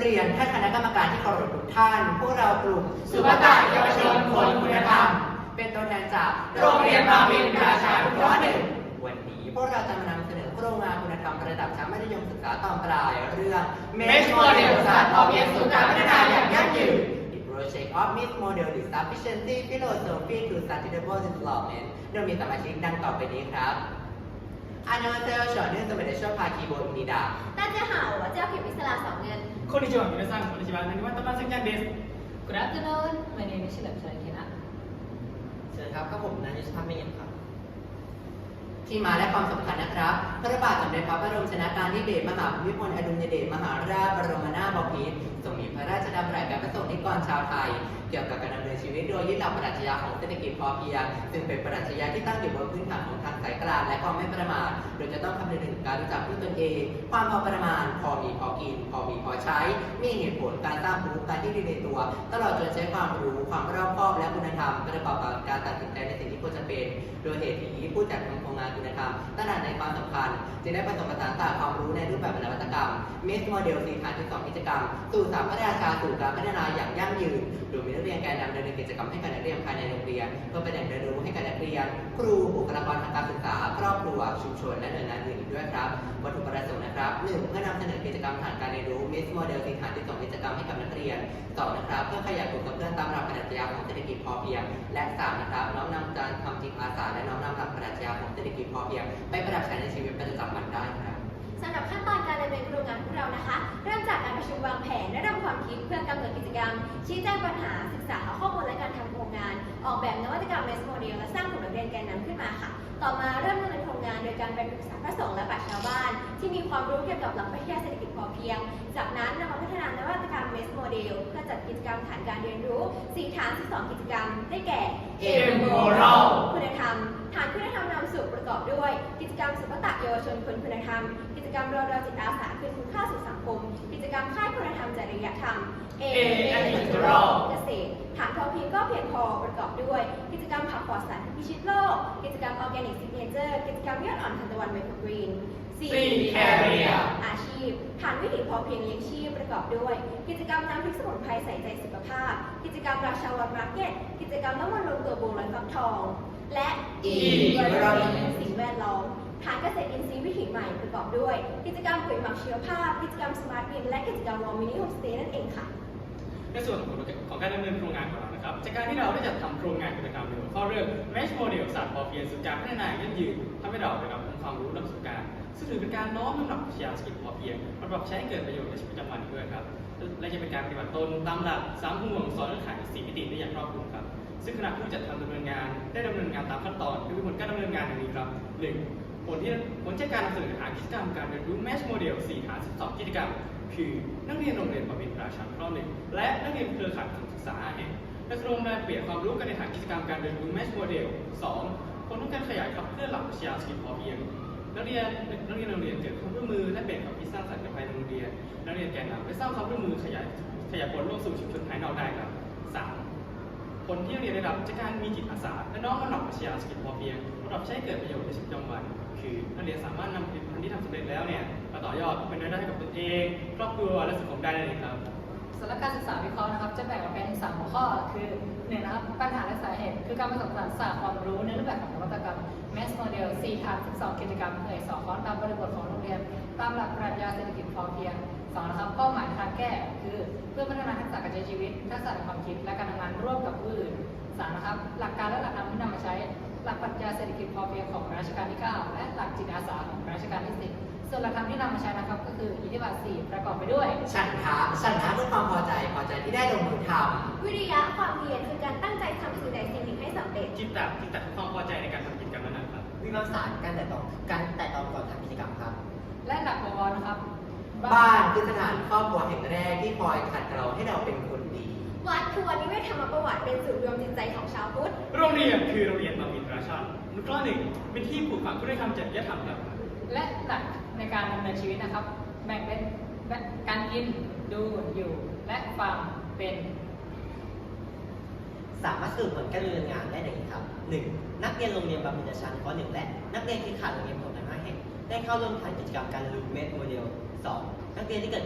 เรียนท่านคณะกรรมการที่เคารพทุกท่าน พวกเรากลุ่มสุภตะเยาวชนคนคุณธรรม เป็นตัวแทนจากโรงเรียนบางพลีประชานุเคราะห์หนึ่งวันนี้พวกเราจะมานำเสนอโครงงานคุณธรรมระดับชั้นมัธยมศึกษาตอนปลายเรื่อง Mesh Model ศาสตร์พอเพียงสู่การพัฒนาอย่างยั่งยืน The project of Mesh Model is sufficiency philosophy to sustainable development โดยมีสมาชิกดังต่อไปนี้ครับอันยองเซลชอนื่นสมัยเดชภาคีโบอินิดา 大家好，我叫皮皮斯拉小恩。こんにちは、皆さん、こんにちは。なにわたまさんちゃんです。 Good afternoon. My name is Shilap Charakina. เชิญครับก็ผมนันยิชพัฒน์เมยนครับ ที่มาและความสำคัญนะครับ พระบาทสมเด็จพระบรมชนากาธิเบศรมหาภูมิพลอดุลยเดชมหาราชบรมนาถบพิตรทรงมีพระราชดำรัสแก่ประสงค์นิกรชาวไทย เกี่ยวกับการดำเนิน ชีวิต โดยยึดหลักปรัชญาของเศรษฐกิจพอเพียงซึ่งเป็นปรัชญาที่ตั้งอยู่บนพื้นฐานของทางสายกลางและความไม่ประมาทโดยจะต้องคำนึงถึงการรู้จักพึ่งตนเอง ความพอประมาณ พอมีพอกิน พอมีพอใช้ มีเหตุผลการสร้างภูมิการที่ดีในตัว ตลอดจนใช้ความรู้ความรอบคอบและคุณธรรมประกอบกับการตัดสินใจในสิ่งที่ควรจะเป็น โดยเหตุนี้ผู้จัดทำโครงงานคุณธรรมตระหนักในความสำคัญจึงได้ผสมผสานศาสตร์ความรู้ในรูปแบบนวัตกรรมเมสโมเดลสี่ฐานที่สองกิจกรรม สู่สามพัฒนาชาสู่การพัฒนาอย่างยั่งยืนโดยมีนักเรียนแกนนำดำเนินกิจกรรมให้กับนักเรียนภายในโรงเรียนเพื่อเป็นแหล่งเรียนรู้ให้กับนักเรียน ครูบุคลากรทางการศึกษาครอบครัวชุมชนและหน่วยงานอื่นอีกด้วยครับวัตถุประสงค์นะครับหนึ่งเพื่อนำเสนอกิจกรรมฐานการเรียนรู้มิสโมเดลสี่ฐานที่สองกิจกรรมให้กับนักเรียนสองนะครับเพื่อขยายกลุ่มกับเพื่อนตามหลักปรัชญาของเศรษฐกิจพอเพียง และสามนะครับน้อมนำการทำจิตอาสาและน้อมนำหลักปรัชญาของเศรษฐกิจพอเพียง ไปประดับใช้ในชีวิตประจำวันได้ครับ ชุมวางแผนและนำความคิดเพื่อกำหนดกิจกรรม ชี้แจงปัญหาศึกษาข้อมูลและการทำโครงงาน ออกแบบนวัตกรรมเมสโมเดลและสร้างกลุ่มนักเรียนแกนนำขึ้นมาค่ะ ต่อมาเริ่มดำเนินโครงงานโดยการไปปรึกษาพระสงฆ์และปราชชาวบ้าน ที่มีความรู้เกี่ยวกับหลักปรัชญาเศรษฐกิจพอเพียง จากนั้นนำมาพัฒนานวัตกรรมเมสโม เดล เพื่อจัดกิจกรรมฐานการเรียนรู้สี่ฐาน 12 กิจกรรม ได้แก่ M Moral คุณธรรม ฐานคุณธรรมนำสู่ประกอบด้วย กิจกรรมสุภตะเยาวชนคนคุณธรรม กิจกรรมรอดอจิตอาสาคืนคุณค่าสู่สังคม กิจกรรมค่ายคุณธรรมจริยธรรม A Ethical เกษตร ฐานพอเพียงก็เพียงพอประกอบด้วย กิจกรรมผักปลอดสารพิชิตโลก กิจกรรมออร์แกนิกซิกเนเจอร์ กิจกรรมยอดอ่อนทันตะวันไมโครกรีน C Career อาชีพฐานวิถีพอเพียงเลี้ยงชีพประกอบด้วย กิจกรรมน้ำพริกสมุนไพรใส่ใจสุขภาพ กิจกรรมราชาวันมาร์เก็ตกิจกรรมน้ำมันลงตัวโบลอยฟักทอง และ E บริบทสิ่งแวดล้อมฐานเกษตรอินทรีย์วิถีใหม่ประกอบด้วย กิจกรรมปุ๋ยหมักชีวภาพ กิจกรรมสมาร์ทบินและกิจกรรมวอลมินิโฮมสเตย์นั่นเองค่ะในส่วนของของการดำเนินโครงงานของเรานะครับ จากการที่เราได้จัดทำโครงงานกิจกรรมในหัวข้อเรื่อง Mesh Model ศาสตร์พอเพียงสู่การพัฒนายั่งยืนทำให้เราได้รับองค์ความรู้และประสบการณ์ซึ่งถือเป็นการน้อมนำหลักปรัชญาเศรษฐกิจพอเพียงมาปรับใช้ให้เกิดประโยชน์ในชีวิตประจำวันด้วยครับ และจะเป็นการปฏิบัติตนตามหลักสามห่วงสอนเงื่อนไขสี่มิติได้อย่างรอบคลุมครับ ซึ่งคณะผู้จัดทำดำเนินงานได้ดำเนินงานตามขั้นตอนโดยผลการดำเนินงานดังนี้ครับหนึ่งผลที่ผลจากการนำเสนอหากิจกรรมการเรียนรู้ Mesh Model 4ฐาน12กิจกรรม คือนักเรียนโรงเรียนประวินราชานุเคราะห์หนึ่งและนักเรียนเครือข่ายประถมศึกษาห้าแห่ง ได้ร่วมแลกเปลี่ยนความรู้กันในฐานกิจกรรมการเรียนรู้ Mesh Model 2คนต้องการขยายขับเคลื่อนหลักปรัชญาเศรษฐกิจพอเพียง นักเรียนนักเรียนโรงเรียนเกิดความร่วมมือและเปลี่ยนความคิดสร้างสรรค์กับภายในโรงเรียน นักเรียนแกนนำได้สร้างความร่วมมือขยายขยายผลลงสู่ชุมชนภายนอกได้ครับสามผลที่เรียนได้รับจากการมีจิตอาสาและน้อมนำหลักปรัชญาเศรษฐกิจพอเพียงมาปรับใช้เกิดประโยชน์ในชีวิตประจำวัน คือนักเรียนสามารถนำผลิตภัณฑ์ที่ทำสำเร็จแล้วเนี่ยมาต่อยอดเป็นรายได้ให้กับตนเอง ครอบครัวและสังคมได้เลยครับ สำหรับการศึกษาวิเคราะห์นะครับ จะแบ่งออกเป็นสามหัวข้อ คือหนึ่งนะครับ ปัญหาและสาเหตุ คือการผสมผสานศาสตร์ความรู้ในรูปแบบของนวัตกรรม Mass Model 4ฐาน12กิจกรรมเผยสอนคอตามบริบทของโรงเรียน ตามหลักปรัชญาเศรษฐกิจพอเพียงสองนะครับ เป้าหมายทางแก้ คือเพื่อพัฒนาทักษะการใช้ชีวิต ทักษะความคิด และการทำงานร่วมกับผู้อื่นสามนะครับ หลักการและหลักธรรมที่นำมาใช้ หลักปรัชญาเศรษฐกิจพอเพียงของรัชกาลที่ 9 และหลักจิตอาสาของรัชกาลที่ 10 ส่วนหลักธรรมที่นำมาใช้นะครับก็คืออิทธิบาท4ประกอบไปด้วย ฉันทะฉันทะด้วยความพอใจพอใจที่ได้ลงมือทวิริยะความเพียรคือการตั้งใจทำสิ่งใดสิ่งหนึ่งให้สำเร็จ จิตตะจิตตะคือความพอใจในการทำกิจกรรมนั้นๆครับวิมังสาการแต่ตองการแต่ตองก่อนทำกิจกรรมครับ และหลักบวรนะครับำบ้านคือสถานครอบครัวแห่งแรกที่คอยขัดเกลาให้เราเป็นคนดี วัดคือวันนิเวศธรรมประวัติเป็นศูนย์รวมจิตใจของชาวพุทธ โรงเรียนคือโรงเรียนประวินราชานุเคราะห์หนึ่งเป็นที่ปลูกฝังคุณธรรมจริยธรรมครับ และหลักในการดำ เนินชีวิตนะครับ แบ่งเป็นการกินดูอยู่ และฟังเป็น สามารถสรุปผลการดำเนินงานได้ดังนี้ครับ 1. นักเรียนโรงเรียนบำเพ็ญชั้นป .1 และ นักเรียนที่ขาดโรงเรียนของทั้งห้าแห่งได้เข้าร่วมฐายกิจกรรมการเรียนรู้เมดโมเดล 2. นักเรียนที่เกิด